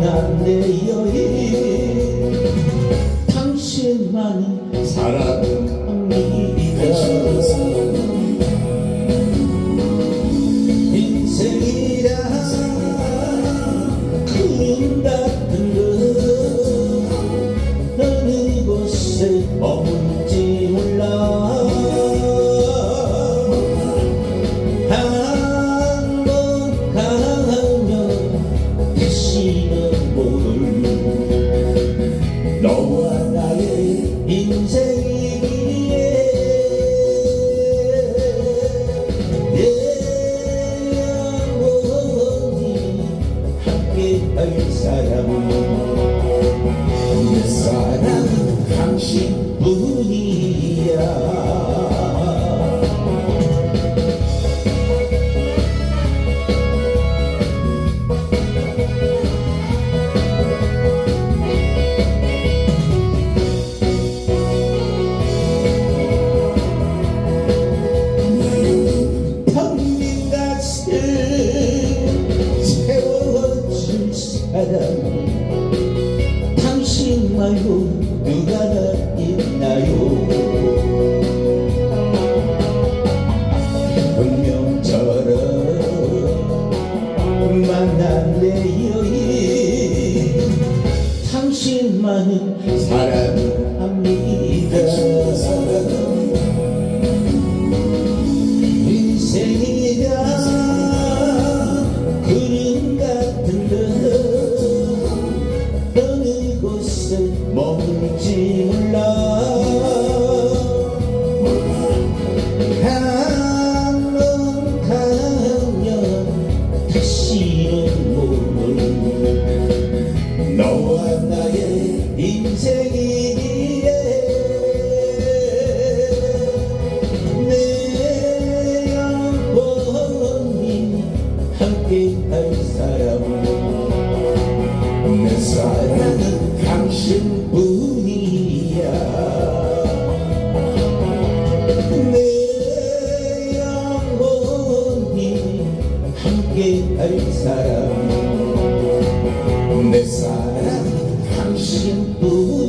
만난 여인 당신만이 사랑합니다. 인생이라 그림 같은 것. 너는 이곳에 없 against I have 사람 당신 말고 누가 더 있나요? 운명처럼 만난 내 여인 당신만은 사람 또한 나의 인생이기에 내 영혼이 함께 할 사람 내 사랑은 당신뿐이야. 내 영혼이 함께 할 Ooh.